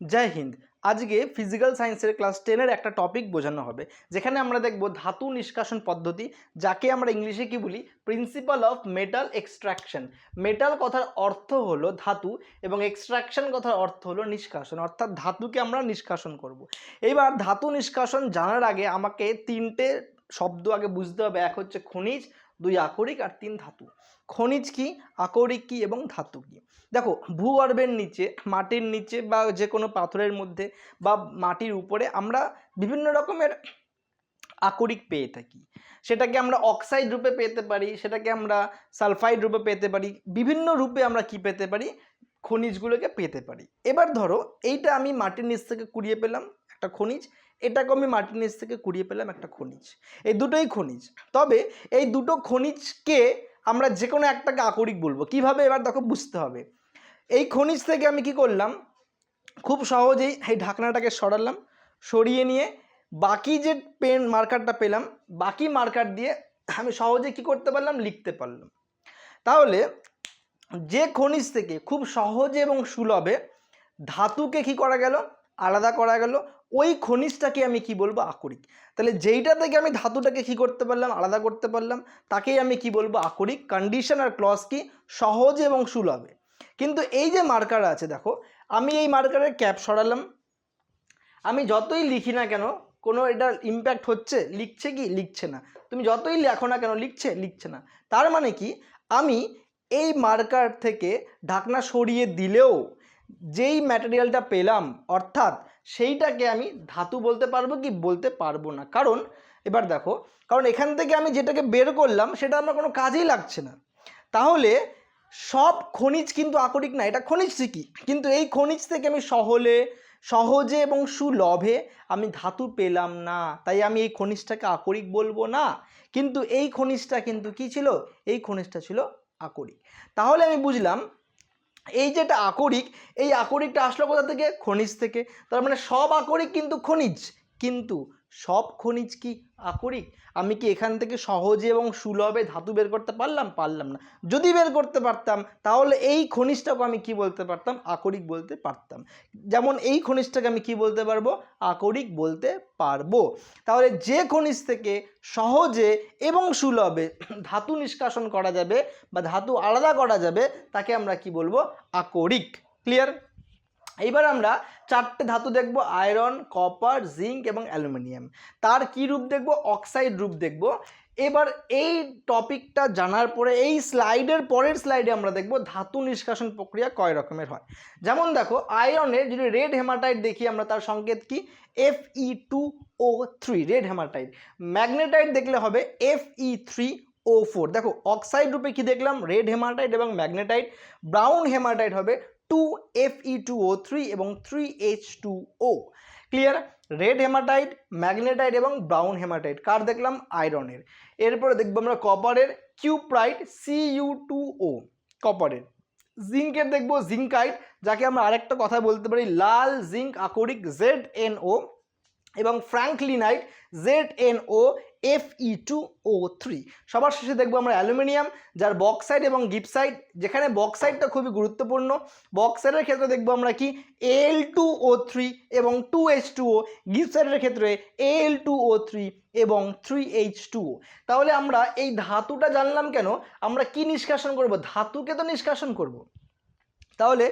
জয় হিন্দ। আজকে ফিজিক্যাল সায়েন্সের ক্লাস টেনের একটা টপিক বোঝানো হবে। যেখানে আমরা দেখব ধাতু নিষ্কাশন পদ্ধতি, যাকে আমরা ইংলিশে কি বলি? Principle of metal extraction metal কথার অর্থ হলো ধাতু এবং এক্সট্রাকশন কথার অর্থ হলো নিষ্কাশন। অর্থাৎ ধাতুকে আমরা নিষ্কাশন করব। এইবার ধাতু নিষ্কাশন জানার আগে আমাকে তিনটে শব্দ আগে বুঝতে হবে। এক হচ্ছে খনিজ দুই আকরিক আর তিন ধাতু। খনিজ কি, আকরিক কি এবং ধাতু কি? দেখো, ভূগর্ভের নিচে, মাটির নিচে বা যে কোনো পাথরের মধ্যে বা মাটির উপরে আমরা বিভিন্ন রকমের আকরিক পেয়ে থাকি। সেটাকে আমরা অক্সাইড রূপে পেতে পারি, সেটাকে আমরা সালফাইড রূপে পেতে পারি, বিভিন্ন রূপে আমরা কি পেতে পারি? খনিজগুলোকে পেতে পারি। এবার ধরো, এইটা আমি মাটির নিচ থেকে কুড়িয়ে পেলাম, একটা খনিজ। এটাকে আমি নিচ থেকে কুড়িয়ে পেলাম একটা খনিজ। এই দুটোই খনিজ। তবে এই দুটো খনিজকে আমরা যে কোনো একটাকে আকরিক বলব। কীভাবে? এবার দেখো, বুঝতে হবে। এই খনিজ থেকে আমি কি করলাম? খুব সহজেই এই ঢাকনাটাকে সরালাম, সরিয়ে নিয়ে বাকি যে পেন মার্কারটা পেলাম, বাকি মার্কার দিয়ে আমি সহজে কি করতে পারলাম? লিখতে পারলাম। তাহলে যে খনিজ থেকে খুব সহজে এবং সুলভে ধাতুকে কি করা গেল? আলাদা করা গেল। ওই খনিজটাকে আমি কি বলব? আকরিক। তাহলে যেইটা থেকে আমি ধাতুটাকে কি করতে পারলাম? আলাদা করতে পারলাম, তাকেই আমি কি বলব? আকরিক। কন্ডিশন আর ক্লস কি? সহজে এবং সুলভে। কিন্তু এই যে মার্কার আছে, দেখো, আমি এই মার্কারের ক্যাপ সরালাম। আমি যতই লিখি না কেন, কোনো এটা ইম্প্যাক্ট হচ্ছে? লিখছে কি? লিখছে না। তুমি যতই লেখো না কেন, লিখছে লিখছে না। তার মানে কি? আমি এই মার্কার থেকে ঢাকনা সরিয়ে দিলেও যেই ম্যাটেরিয়ালটা পেলাম, অর্থাৎ সেইটাকে আমি ধাতু বলতে পারব কি বলতে পারব না। কারণ, এবার দেখো, কারণ এখান থেকে আমি যেটাকে বের করলাম, সেটা আমার কোনো কাজেই লাগছে না। তাহলে সব খনিজ কিন্তু আকরিক না, এটা খনিজ ঠিকই। কিন্তু এই খনিজ থেকে আমি সহলে, সহজে এবং সুলভে আমি ধাতু পেলাম না। তাই আমি এই খনিজটাকে আকরিক বলব না। কিন্তু এই খনিজটা কিন্তু কি ছিল? এই খনিজটা ছিল আকরিক। তাহলে আমি বুঝলাম এই যেটা আকরিক, এই আকরিকটা আসলো কোথা থেকে? খনিজ থেকে। তার মানে সব আকরিক কিন্তু খনিজ, কিন্তু সব খনিজ কি আকরিক? আমি কি এখান থেকে সহজে এবং সুলভে ধাতু বের করতে পারলাম? পারলাম না। যদি বের করতে পারতাম, তাহলে এই খনিজটাকে আমি কি বলতে পারতাম? আকরিক বলতে পারতাম। যেমন এই খনিজটাকে আমি কি বলতে পারব? আকরিক বলতে পারব। তাহলে যে খনিজ থেকে সহজে এবং সুলভে ধাতু নিষ্কাশন করা যাবে বা ধাতু আলাদা করা যাবে, তাকে আমরা কি বলব? আকরিক। ক্লিয়ার? এইবার আমরা চারটে ধাতু দেখব, আয়রন, কপার, জিঙ্ক এবং অ্যালুমিনিয়াম। তার কি রূপ দেখব? অক্সাইড রূপ দেখব। এবার এই টপিকটা জানার পরে, এই স্লাইডের পরের স্লাইডে আমরা দেখব ধাতু নিষ্কাশন প্রক্রিয়া কয় রকমের হয়। যেমন দেখো আয়রনের যদি রেড হেমাটাইট দেখি, আমরা তার সংকেত কি? F E two O three red hematite. Magnetite দেখলে হবে F E three O four দেখো, অক্সাইড রূপে কি দেখলাম? রেড হেমাটাইট এবং ম্যাগনেটাইট। ব্রাউন হেমাটাইট হবে two F E two O three এবং three H two O clear red hematite magnetite এবং ব্রাউন হেমাটাইট কার দেখলাম? আয়রনের এরপরে দেখব আমরা কপারের cuprite C U two O কপারের জিঙ্কের দেখব জিঙ্কাইট যাকে আমরা আরেকটা কথা বলতে পারি, লাল জিঙ্ক আকরিক জেড এন ও এবং franklinite Z N O F E two O three সবার শেষে দেখব আমরা অ্যালুমিনিয়াম, যার বক্সাইড এবং গিপসাইড যেখানে বক্সাইডটা খুবই গুরুত্বপূর্ণ। বক্সাইডের ক্ষেত্রে দেখব আমরা কি? এল টু ও থ্রি এবং টু এইচ টু ও গিপসাইডের ক্ষেত্রে এল টু ও থ্রি এবং থ্রি এইচ টু তাহলে আমরা এই ধাতুটা জানলাম কেন? আমরা কি নিষ্কাশন করব? ধাতুকে তো নিষ্কাশন করব। তাহলে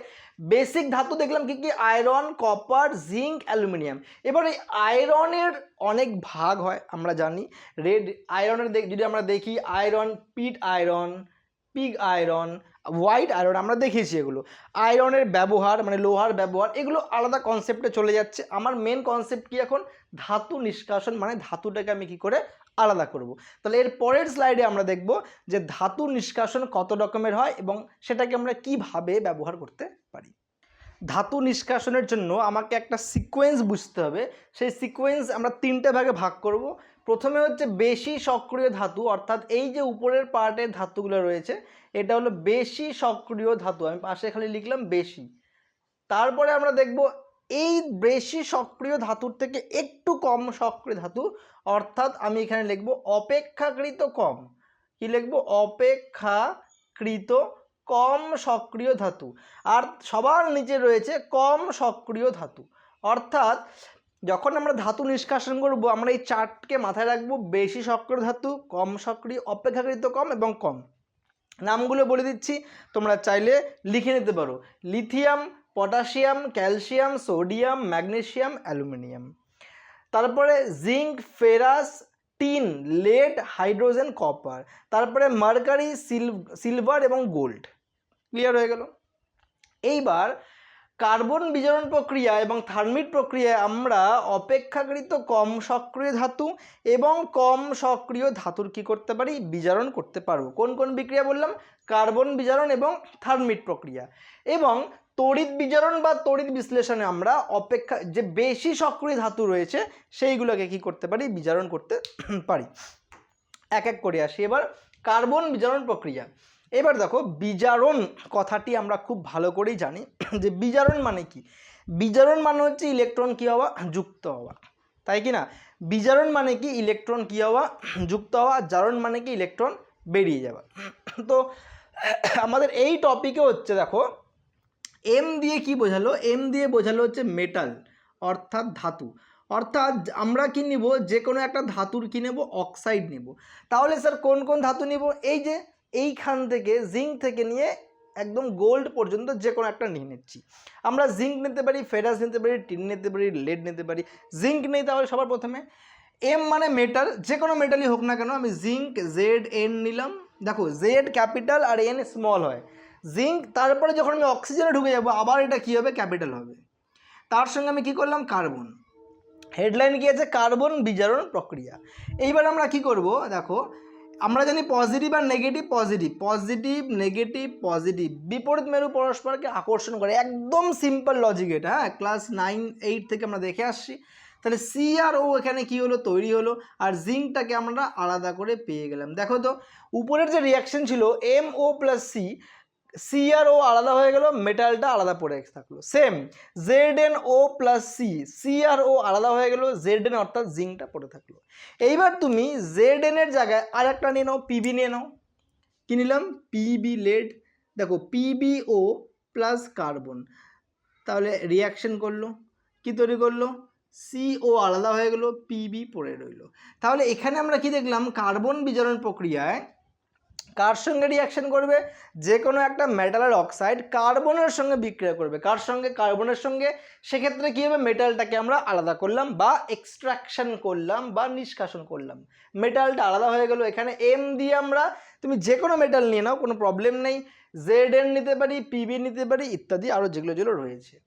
বেসিক ধাতু দেখলাম কি কি? আয়রন কপার জিঙ্ক অ্যালুমিনিয়াম এবার এই আয়রনের অনেক ভাগ হয়, আমরা জানি। রেড আয়রনের যদি আমরা দেখি iron pit iron pig iron white iron আমরা দেখিয়েছি এগুলো। আয়রনের ব্যবহার মানে লোহার ব্যবহার, এগুলো আলাদা কনসেপ্টে চলে যাচ্ছে। আমার মেন কনসেপ্ট কি এখন? ধাতু নিষ্কাশন মানে ধাতুটাকে আমি কি করে? আলাদা করব। তাহলে এর পরের স্লাইডে আমরা দেখব যে ধাতু নিষ্কাশন কত রকমের হয় এবং সেটাকে আমরা কীভাবে ব্যবহার করতে পারি। ধাতু নিষ্কাশনের জন্য আমাকে একটা সিকোয়েন্স বুঝতে হবে। সেই সিকোয়েন্স আমরা তিনটে ভাগে ভাগ করব। প্রথমে হচ্ছে বেশি সক্রিয় ধাতু, অর্থাৎ এই যে উপরের পার্টের ধাতুগুলো রয়েছে, এটা হলো বেশি সক্রিয় ধাতু। আমি পাশে খালি লিখলাম বেশি। তারপরে আমরা দেখব এই বেশি সক্রিয় ধাতুর থেকে একটু কম সক্রিয় ধাতু অর্থাৎ আমি এখানে লিখব অপেক্ষাকৃত কম। কি লিখব? অপেক্ষাকৃত কম সক্রিয় ধাতু। আর সবার নিচে রয়েছে কম সক্রিয় ধাতু। অর্থাৎ যখন আমরা ধাতু নিষ্কাশন করব, আমরা এই চার্টকে মাথায় রাখব বেশি সক্রিয় ধাতু, কম সক্রিয়, অপেক্ষাকৃত কম এবং কম। নামগুলো বলে দিচ্ছি, তোমরা চাইলে লিখে নিতে পারো। Lithium, potassium, calcium, sodium, magnesium, aluminium. তারপরে zinc, ferrous, tin, lead, hydrogen, copper. তারপরে মার্কারি সিলভার এবং গোল্ড। ক্লিয়ার হয়ে গেল? এইবার কার্বন বিজারণ প্রক্রিয়া এবং থার্মিট প্রক্রিয়ায় আমরা অপেক্ষাকৃত কম সক্রিয় ধাতু এবং কম সক্রিয় ধাতুর কি করতে পারি? বিজারণ করতে পারব। কোন কোন বিক্রিয়া বললাম? কার্বন বিজারণ এবং থার্মিট প্রক্রিয়া। এবং তড়িৎ বিজারণ বা তড়িৎ বিশ্লেষণে আমরা অপেক্ষা, যে বেশি সক্রিয় ধাতু রয়েছে, সেইগুলোকে কি করতে পারি? বিজারণ করতে পারি। এক এক করে আসি এবার। কার্বন বিজারণ প্রক্রিয়া। এবার দেখো, বিজারণ কথাটি আমরা খুব ভালো করেই জানি। যে বিজারণ মানে কি? বিজারণ মানে হচ্ছে ইলেকট্রন কী হওয়া? যুক্ত হওয়া। তাই কি না? বিজারণ মানে কি? ইলেকট্রন কী হওয়া? যুক্ত হওয়া। জারণ মানে কি? ইলেকট্রন বেরিয়ে যাওয়া। তো আমাদের এই টপিকে হচ্ছে, দেখো এম দিয়ে কি বোঝালো? এম দিয়ে বোঝালো হচ্ছে মেটাল অর্থাৎ ধাতু। অর্থাৎ আমরা কি নিব? যে কোনো একটা ধাতুর কি নেব? অক্সাইড নেব। তাহলে স্যার কোন কোন ধাতু নিব? এই যে এইখান থেকে জিঙ্ক থেকে নিয়ে একদম গোল্ড পর্যন্ত যে কোনো একটা নিয়ে নিচ্ছি। আমরা জিঙ্ক নিতে পারি ফেরাস নিতে পারি টিন নিতে পারি লেড নিতে পারি। জিঙ্ক নেই তাহলে সবার প্রথমে। এম মানে মেটাল যে কোনো মেটালই হোক না কেন আমি জিঙ্ক জেড এন নিলাম। দেখো জেড ক্যাপিটাল আর এন স্মল হয়। জিঙ্ক তারপরে যখন আমি অক্সিজেনে ঢুকে যাব, আবার এটা কী হবে? ক্যাপিটাল হবে। তার সঙ্গে আমি কি করলাম? কার্বন হেডলাইন কি আছে? কার্বন বিজারণ প্রক্রিয়া। এইবার আমরা কি করব? দেখো, আমরা জানি পজিটিভ আর negative positive positive negative positive বিপরীত মেরু পরস্পরকে আকর্ষণ করে। একদম সিম্পল লজিক এটা হ্যাঁ? ক্লাস নাইন এইট থেকে আমরা দেখে আসছি। তাহলে সি আর ও এখানে কি হলো? তৈরি হলো। আর জিঙ্কটাকে আমরা আলাদা করে পেয়ে গেলাম। দেখো তো, উপরের যে রিয়াকশন ছিল M O plus C C আর ও আলাদা হয়ে গেল মেটালটা আলাদা পড়ে থাকল। Same Z N O plus C C আর ও আলাদা হয়ে গেল জেড এন অর্থাৎ জিঙ্কটা পড়ে থাকল। এইবার তুমি জেড এন এর জায়গায় আর একটা নিয়ে নাও পিবি নিয়ে নাও। কি নিলাম? পিবি লেড দেখো পিবি ও প্লাস কার্বন তাহলে রিয়াকশন করল, কি তৈরি করল? সিও আলাদা হয়ে গেল পিবি পড়ে রইল। তাহলে এখানে আমরা কি দেখলাম? কার্বন বিজারণ প্রক্রিয়ায় কার সঙ্গে রিয়াকশন করবে? যে কোনো একটা মেটালের অক্সাইড কার্বনের সঙ্গে বিক্রিয়া করবে। কার সঙ্গে? কার্বনের সঙ্গে। সেক্ষেত্রে কী হবে? মেটালটাকে আমরা আলাদা করলাম বা এক্সট্রাকশন করলাম বা নিষ্কাশন করলাম। মেটালটা আলাদা হয়ে গেল। এখানে এম দিয়ে আমরা তুমি যে কোনো মেটাল নিয়ে নাও, কোনো প্রবলেম নেই। জেড এন নিতে পারি পিবি নিতে পারি, ইত্যাদি আরও যেগুলো যেগুলো রয়েছে।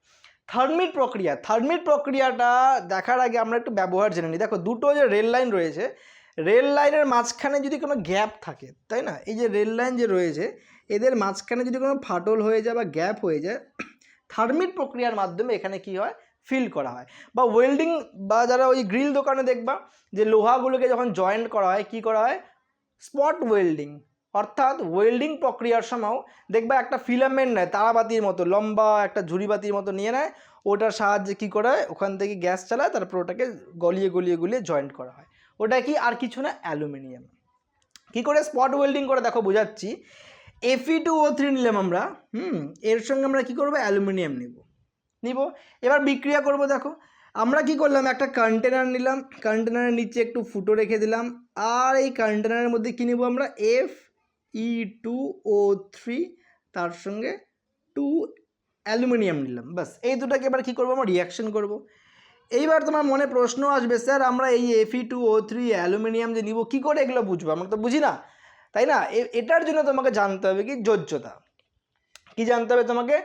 থার্মিট প্রক্রিয়া। থার্মিট প্রক্রিয়াটা দেখার আগে আমরা একটু ব্যবহার জেনে নিই। দেখো, দুটো যে রেল লাইন রয়েছে রেল লাইনের মাঝখানে যদি কোনো গ্যাপ থাকে, তাই না? এই যে রেল লাইন যে রয়েছে, এদের মাঝখানে যদি কোনো ফাটল হয়ে যায় বা গ্যাপ হয়ে যায়, থার্মিট প্রক্রিয়ার মাধ্যমে এখানে কি হয়? ফিল করা হয়। বা ওয়েল্ডিং বা যারা ওই গ্রিল দোকানে দেখবা, যে লোহাগুলোকে যখন জয়েন্ট করা হয়, কি করা হয়? স্পট ওয়েল্ডিং, অর্থাৎ ওয়েল্ডিং প্রক্রিয়ার সময়ও দেখবা একটা ফিলামেন্ট নেয়, তারাবাতির মতো, লম্বা একটা ঝুড়িবাতির মতো নিয়ে নেয়, ওটার সাহায্যে কী করা হয়? ওখান থেকে গ্যাস চালায়, তারপর ওটাকে গলিয়ে গলিয়ে গলিয়ে জয়েন্ট করা হয়। ওটা কি? আর কিছু না, অ্যালুমিনিয়াম। কি করে? স্পট ওয়েল্ডিং করে, দেখো বোঝাচ্ছি। এফি টু ও থ্রি নিলাম আমরা, হুম? এর সঙ্গে আমরা কি করব? অ্যালুমিনিয়াম নিব। নিব। এবার বিক্রিয়া করব, দেখো। আমরা কি করলাম? একটা কন্টেনার নিলাম। কন্টেনারের নিচে একটু ফুটো রেখে দিলাম। আর এই কন্টেনারের মধ্যে কী নিব আমরা? F E two O three তার সঙ্গে টু অ্যালুমিনিয়াম নিলাম। বাস এই দুটাকে এবার কী করব? আমরা রিয়াকশন করব। এইবার তোমার মনে প্রশ্ন আসবে, স্যার, আমরা এই এফি টু ও থ্রি অ্যালুমিনিয়াম যে নিব, কী করে এগুলো বুঝব? আমরা তো বুঝি না, তাই না? এটার জন্য তোমাকে জানতে হবে কি? যোজ্যতা কি জানতে হবে তোমাকে?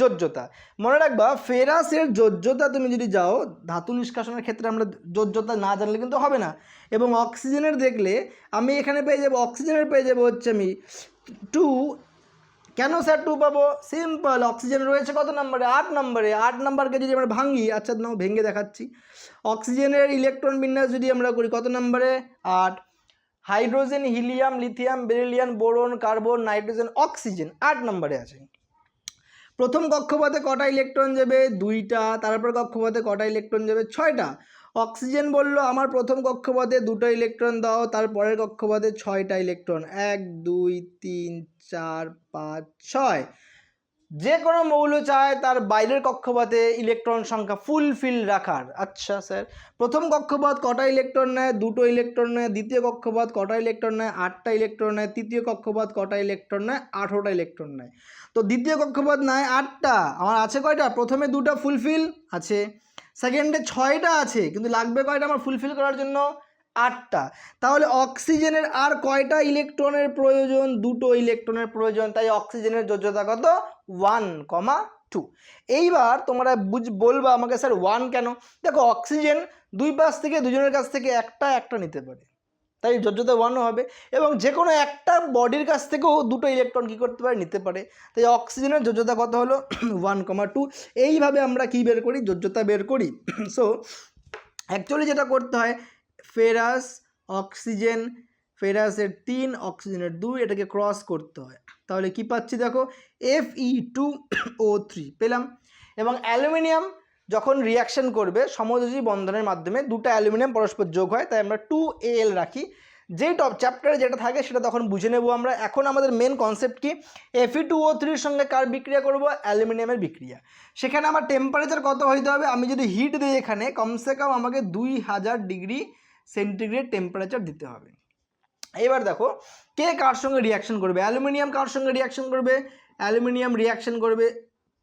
যোজ্যতা মনে রাখবা, ফেরাসের যোজ্যতা তুমি যদি যাও, ধাতু নিষ্কাশনের ক্ষেত্রে আমরা যোজ্যতা না জানলে কিন্তু হবে না। এবং অক্সিজেনের দেখলে, আমি এখানে পেয়ে যাব, অক্সিজেনের পেয়ে যাব হচ্ছে আমি টু কেন স্যার টু পাবো? সিম্পল অক্সিজেন রয়েছে কত নম্বরে? আট নম্বরে। আট নম্বরকে যদি আমরা ভাঙি আচ্ছা নাও, ভেঙে দেখাচ্ছি। অক্সিজেনের ইলেকট্রন বিন্যাস যদি আমরা করি, কত নম্বরে? আট। Hydrogen helium lithium beryllium boron carbon nitrogen oxygen আট নম্বরে আছে। প্রথম কক্ষপথে কটা ইলেকট্রন যাবে? দুইটা। তারপর কক্ষপথে কটা ইলেকট্রন যাবে? ছয়টা। অক্সিজেন বলল, আমার প্রথম কক্ষপথে দুটো ইলেকট্রন দাও, তার পরের কক্ষপথে ছয়টা ইলেকট্রন। এক, দুই, তিন, চার, পাঁচ, ছয়। যে কোনো মৌল চায় তার বাইরের কক্ষপথে ইলেকট্রন সংখ্যা ফুলফিল রাখার। আচ্ছা স্যার। প্রথম কক্ষপথ কটা ইলেকট্রন নেয়? দুটো ইলেকট্রন নেয়, দ্বিতীয় কক্ষপথ কটা ইলেকট্রন নেয়? আটটা ইলেকট্রন নেয়, তৃতীয় কক্ষপথ কটা ইলেকট্রন নেয়? আঠেরোটা ইলেকট্রন নেয়। তো দ্বিতীয় কক্ষপথ নেয় আটটা, আমার আছে কয়টা? প্রথমে দুটো ফুলফিল আছে সেকেন্ডে ছয়টা আছে, কিন্তু লাগবে কয়টা আমার ফুলফিল করার জন্য? আটটা। তাহলে অক্সিজেনের আর কয়টা ইলেকট্রনের প্রয়োজন? দুটো ইলেকট্রনের প্রয়োজন, তাই অক্সিজেনের যোজ্যতা কত? One comma two. এইবার তোমরা বুঝ, বলবা আমাকে, স্যার, ওয়ান কেন? দেখো, অক্সিজেন দুই পাশ থেকে, দুজনের কাছ থেকে একটা একটা নিতে পারে। তাই যোজ্যতা ওয়ানও হবে এবং যে কোনো একটা বডির কাছ থেকেও দুটো ইলেকট্রন কী করতে পারে, নিতে পারে। তাই অক্সিজেনের যোজ্যতা কত হলো? ওয়ান কমা টু এইভাবে আমরা কি বের করি? যোজ্যতা বের করি। সো অ্যাকচুয়ালি যেটা করতে হয় ফেরাস অক্সিজেন ফেরাসের তিন অক্সিজেনের দুই, এটাকে ক্রস করতে হয়। তাহলে কি পাচ্ছি দেখো? F E two O three পেলাম। এবং অ্যালুমিনিয়াম যখন রিয়াকশন করবে, সমযোজী বন্ধনের মাধ্যমে দুটো অ্যালুমিনিয়াম পরস্পর যোগ হয়, তাই আমরা টু এল রাখি। যেই টপ চ্যাপ্টারে যেটা থাকে সেটা তখন বুঝে নেব আমরা। এখন আমাদের মেন কনসেপ্ট কি? এফি টু ও থ্রির সঙ্গে কার বিক্রিয়া করব? অ্যালুমিনিয়ামের বিক্রিয়া। সেখানে আমার টেম্পারেচার কত হইতে হবে? আমি যদি হিট দিই এখানে, কমসে কম আমাকে দুই হাজার ডিগ্রি সেন্টিগ্রেড টেম্পারেচার দিতে হবে। এবার দেখো, কে কার সঙ্গে রিয়াকশন করবে? অ্যালুমিনিয়াম কার সঙ্গে রিয়াকশন করবে? অ্যালুমিনিয়াম রিয়াকশন করবে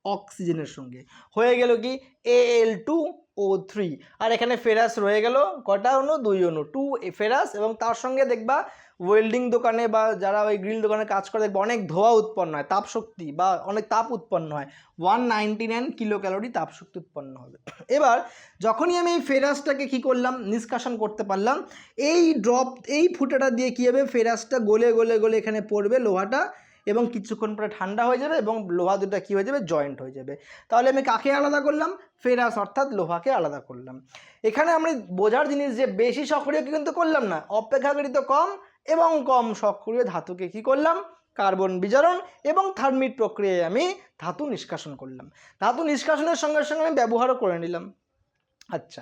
অক্সিজেনের সঙ্গে। হয়ে গেল কি এ এল টু ও থ্রি আর এখানে ফেরাস রয়ে গেল কটা অণু দুই অণু টু ফেরাস এবং তার সঙ্গে দেখবা ওয়েল্ডিং দোকানে বা যারা ওই গ্রিল দোকানে কাজ করে দেখবা অনেক ধোয়া উৎপন্ন হয় তাপশক্তি বা অনেক তাপ উৎপন্ন হয়। One ninety nine kilo calorie তাপশক্তি উৎপন্ন হবে। এবার যখনই আমি এই ফেরাসটাকে কী করলাম? নিষ্কাশন করতে পারলাম। এই ড্রপ এই ফুটাটা দিয়ে কী হবে? ফেরাসটা গলে গলে গলে এখানে পড়বে, লোহাটা এবং কিছুক্ষণ পরে ঠান্ডা হয়ে যাবে এবং লোহা দুটো কী হয়ে যাবে? জয়েন্ট হয়ে যাবে। তাহলে আমি কাকে আলাদা করলাম? ফেরাস অর্থাৎ লোহাকে আলাদা করলাম। এখানে আমরা বোঝার জিনিস যে বেশি সক্রিয় কিন্তু করলাম না, অপেক্ষাকৃত কম এবং কম সক্রিয় ধাতুকে কি করলাম? কার্বন বিজারণ এবং থার্মিট প্রক্রিয়ায় আমি ধাতু নিষ্কাশন করলাম। ধাতু নিষ্কাশনের সঙ্গে সঙ্গে আমি ব্যবহারও করে নিলাম। আচ্ছা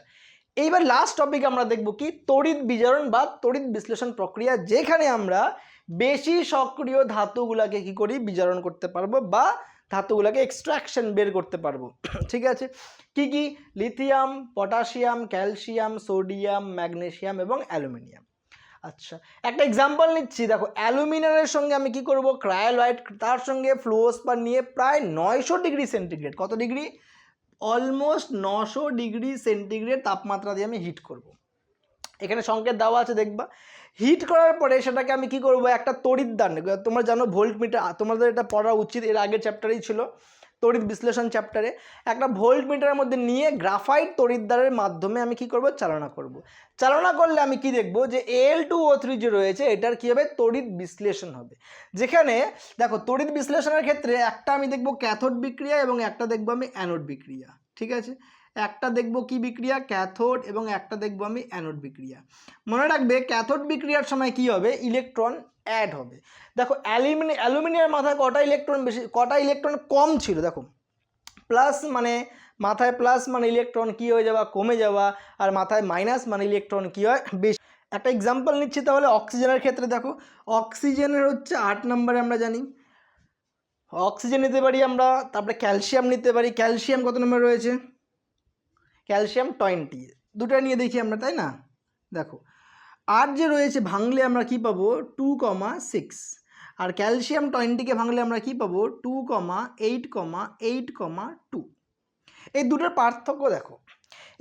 এইবার লাস্ট টপিক আমরা দেখব কি? তড়িৎ বিজারণ বা তড়িৎ বিশ্লেষণ প্রক্রিয়া যেখানে আমরা বেশি সক্রিয় ধাতুগুলাকে কি করি? বিজারণ করতে পারব বা ধাতুগুলোকে এক্সট্রাকশন বের করতে পারব। ঠিক আছে? কি কি? Lithium potassium calcium sodium magnesium এবং অ্যালুমিনিয়াম আচ্ছা একটা এক্সাম্পল নিচ্ছি। দেখো, অ্যালুমিনিয়ামের সঙ্গে আমি কি করব? ক্রায়োলাইট তার সঙ্গে ফ্লোসপার নিয়ে প্রায় নয়শো ডিগ্রি সেন্টিগ্রেড কত ডিগ্রি? অলমোস্ট নশো ডিগ্রি সেন্টিগ্রেড তাপমাত্রা দিয়ে আমি হিট করব। এখানে সংকেত দেওয়া আছে, দেখবা। হিট করার পরে সেটাকে আমি কি করব? একটা তড়িৎ দান তোমরা জানো ভোল্ট মিটার, তোমাদের এটা পড়া উচিত, এর আগের চ্যাপ্টারেই ছিল, তড়িৎ বিশ্লেষণ চ্যাপ্টারে একটা ভোল্ট মিটারের মধ্যে নিয়ে গ্রাফাইট তড়িৎদ্বারের মাধ্যমে আমি কি করব? চালনা করব। চালনা করলে আমি কি দেখব? যে এল টু ও থ্রি যে রয়েছে, এটার কী হবে? তড়িৎ বিশ্লেষণ হবে। যেখানে, দেখো, তড়িৎ বিশ্লেষণের ক্ষেত্রে একটা আমি দেখব ক্যাথোড বিক্রিয়া এবং একটা দেখব আমি অ্যানোড বিক্রিয়া। ঠিক আছে? একটা দেখব কি বিক্রিয়া, ক্যাথোড এবং একটা দেখব আমি অ্যানোড বিক্রিয়া। মনে রাখবে ক্যাথোড বিক্রিয়ার সময় কি হবে? ইলেকট্রন অ্যাড হবে। দেখো, অ্যালুমিনি, অ্যালুমিনিয়ার মাথায় কটা ইলেকট্রন বেশি, কটা ইলেকট্রন কম ছিল, দেখো। প্লাস মানে মাথায় প্লাস মানে ইলেকট্রন কী হয়ে যাওয়া, কমে যাওয়া, আর মাথায় মাইনাস মানে ইলেকট্রন কী হয়, বেশি। একটা এক্সাম্পল নিচ্ছি তাহলে অক্সিজেনের ক্ষেত্রে, দেখো। অক্সিজেনের হচ্ছে আট নম্বরে আমরা জানি। অক্সিজেন নিতে পারি আমরা, তারপরে ক্যালসিয়াম নিতে পারি। ক্যালসিয়াম কত নম্বর রয়েছে? Calcium twenty. দুটো নিয়ে দেখি আমরা, তাই না? দেখো, আর যে রয়েছে ভাঙলে আমরা কি পাবো? Two comma six. আর ক্যালসিয়াম টোয়েন্টিকে ভাঙলে আমরা কি পাবো? Two comma eight comma eight comma two. এই দুটোর পার্থক্য দেখো।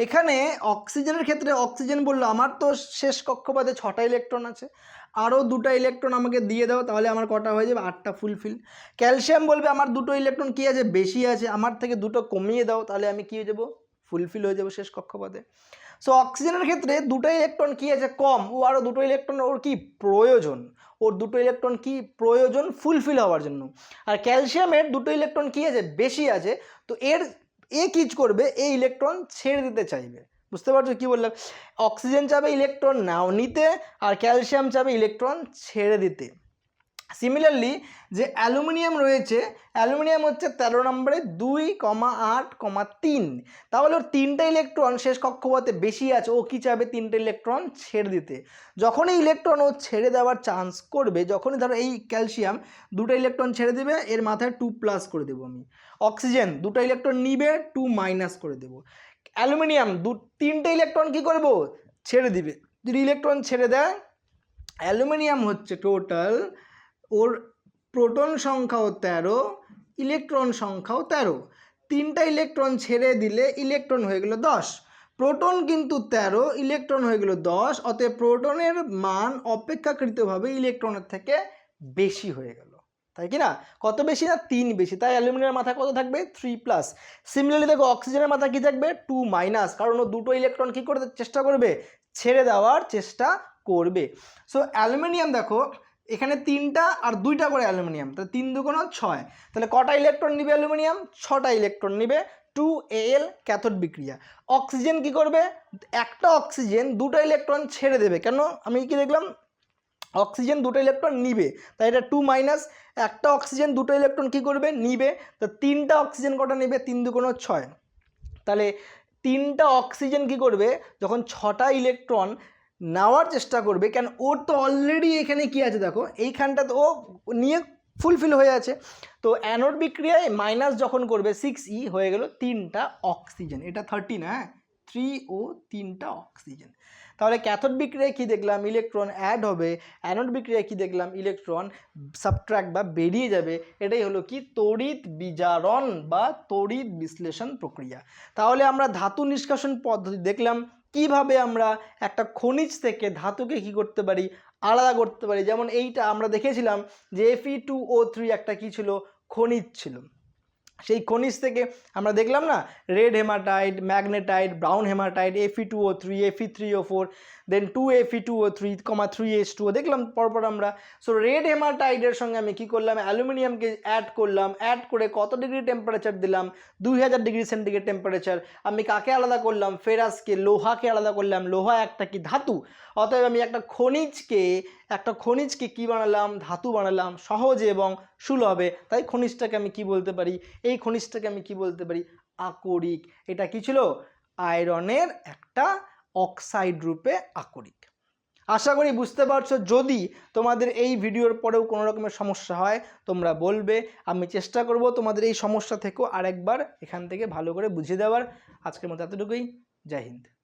এখানে অক্সিজেনের ক্ষেত্রে অক্সিজেন বলল, আমার তো শেষ কক্ষপথে ছটা ইলেকট্রন আছে। আরও দুটো ইলেকট্রন আমাকে দিয়ে দাও, তাহলে আমার কটা হয়ে যাবে? আটটা ফুলফিল ক্যালসিয়াম বলবে, আমার দুটো ইলেকট্রন কী আছে? বেশি আছে। আমার থেকে দুটো কমিয়ে দাও, তাহলে আমি কী হয়ে যাব? ফুলফিল হয়ে যাবে শেষ কক্ষপথে। সো অক্সিজেনের ক্ষেত্রে দুটো ইলেকট্রন কী আছে? কম। ও আরও দুটো ইলেকট্রন ওর কি? প্রয়োজন। ওর দুটো ইলেকট্রন কি? প্রয়োজন ফুলফিল হওয়ার জন্য। আর ক্যালসিয়ামের দুটো ইলেকট্রন কী আছে? বেশি আছে। তো এর, এ কিজ করবে? এই ইলেকট্রন ছেড়ে দিতে চাইবে। বুঝতে পারছ কী বললাম? অক্সিজেন চাবে ইলেকট্রন নাও নিতে, আর ক্যালসিয়াম চাবে ইলেকট্রন ছেড়ে দিতে। সিমিলারলি যে অ্যালুমিনিয়াম রয়েছে, অ্যালুমিনিয়াম হচ্ছে তেরো নম্বরে দুই কমা আট কমা তিন। তাহলে ওর তিনটা ইলেকট্রন শেষ কক্ষপথে বেশি আছে, ও কী চাইবে তিনটে ইলেকট্রন ছেড়ে দিতে। যখনই ইলেকট্রন ও ছেড়ে দেওয়ার চান্স করবে, যখনই ধরো এই ক্যালসিয়াম দুটো ইলেকট্রন ছেড়ে দেবে, এর মাথায় টু প্লাস করে দেবো আমি। অক্সিজেন দুটো ইলেকট্রন নিবে টু মাইনাস করে দেবো। অ্যালুমিনিয়াম দু, তিনটে ইলেকট্রন কী করব? ছেড়ে দিবে। যদি ইলেকট্রন ছেড়ে দেয়, অ্যালুমিনিয়াম হচ্ছে টোটাল ওর প্রোটন সংখ্যাও তেরো, ইলেকট্রন সংখ্যাও তেরো। তিনটা ইলেকট্রন ছেড়ে দিলে ইলেকট্রন হয়ে গেল দশ। প্রোটন কিন্তু তেরো, ইলেকট্রন হয়ে গেল দশ, অতএব প্রোটনের মান অপেক্ষাকৃতভাবে ইলেকট্রনের থেকে বেশি হয়ে গেল। তাই কি না? কত বেশি না? তিন বেশি। তাই অ্যালুমিনিয়ামের মাথায় কত থাকবে? Three plus. সিমিলারলি দেখো, অক্সিজেনের মাথায় কী থাকবে? Two minus. কারণ ও দুটো ইলেকট্রন কী করতে চেষ্টা করবে? ছেড়ে দেওয়ার চেষ্টা করবে। সো অ্যালুমিনিয়াম দেখো এখানে তিনটা আর দুইটা করে অ্যালুমিনিয়াম, তাহলে তিন দু দুগুণ ছয়। তাহলে কটা ইলেকট্রন নিবে অ্যালুমিনিয়াম? ছটা ইলেকট্রন নিবে টু এল ক্যাথোড বিক্রিয়া। অক্সিজেন কি করবে? একটা অক্সিজেন দুটো ইলেকট্রন ছেড়ে দেবে। কেন? আমি কি দেখলাম? অক্সিজেন দুটো ইলেকট্রন নিবে, তাই এটা টু মাইনাস একটা অক্সিজেন দুটো ইলেকট্রন কি করবে? নিবে। তো তিনটা অক্সিজেন কটা নেবে? তিন দুগুণ ছয়। তাহলে তিনটা অক্সিজেন কি করবে? যখন ছটা ইলেকট্রন নেওয়ার চেষ্টা করবে, কেন ওর তো অলরেডি এখানে কি আছে দেখো, এইখানটা তো ও নিয়ে ফুলফিল হয়ে আছে। তো অ্যানোড বিক্রিয়ায় মাইনাস যখন করবে সিক্স ই হয়ে গেল তিনটা অক্সিজেন এটা থার্টিন হ্যাঁ? থ্রি ও তিনটা অক্সিজেন তাহলে ক্যাথোড বিক্রিয়ায় কী দেখলাম? ইলেকট্রন অ্যাড হবে অ্যানোড বিক্রিয়ায় কী দেখলাম? ইলেকট্রন সাবট্র্যাক্ট বা বেরিয়ে যাবে, এটাই হলো কি? তড়িৎ বিজারণ বা তড়িৎ বিশ্লেষণ প্রক্রিয়া। তাহলে আমরা ধাতু নিষ্কাশন পদ্ধতি দেখলাম কীভাবে আমরা একটা খনিজ থেকে ধাতুকে কি করতে পারি, আলাদা করতে পারি? যেমন এইটা আমরা দেখেছিলাম যে এফি টু ও থ্রি একটা কি ছিল? খনিজ ছিল। সেই খনিজ থেকে আমরা দেখলাম না red hematite magnetite brown hematite Fe two O three Fe three O four then two Fe two O three comma three S two O দেখলাম পরপর আমরা। সো রেড হেমাটাইটের সঙ্গে আমি কি করলাম? অ্যালুমিনিয়ামকে অ্যাড করলাম। অ্যাড করে কত ডিগ্রি টেম্পারেচার দিলাম? দুই হাজার ডিগ্রি সেন্টিগ্রেড টেম্পারেচার আমি কাকে আলাদা করলাম? ফেরাসকে লোহাকে আলাদা করলাম। লোহা একটা কি ধাতু? অতএব আমি একটা খনিজকে একটা খনিজকে কি বানালাম? ধাতু বানালাম, সহজে এবং সুলভে। তাই খনিজটাকে আমি কি বলতে পারি? এই খনিজটাকে আমি কি বলতে পারি? আকরিক। এটা কি ছিল? আয়রনের একটা অক্সাইড রূপে আকরিক। আশা করি বুঝতে পারছ। যদি তোমাদের এই ভিডিওর পরেও কোনো রকমের সমস্যা হয়, তোমরা বলবে। আমি চেষ্টা করব তোমাদের এই সমস্যা থেকেও আরেকবার এখান থেকে ভালো করে বুঝিয়ে দেওয়ার। আজকের মতো এতটুকুই। জয় হিন্দ।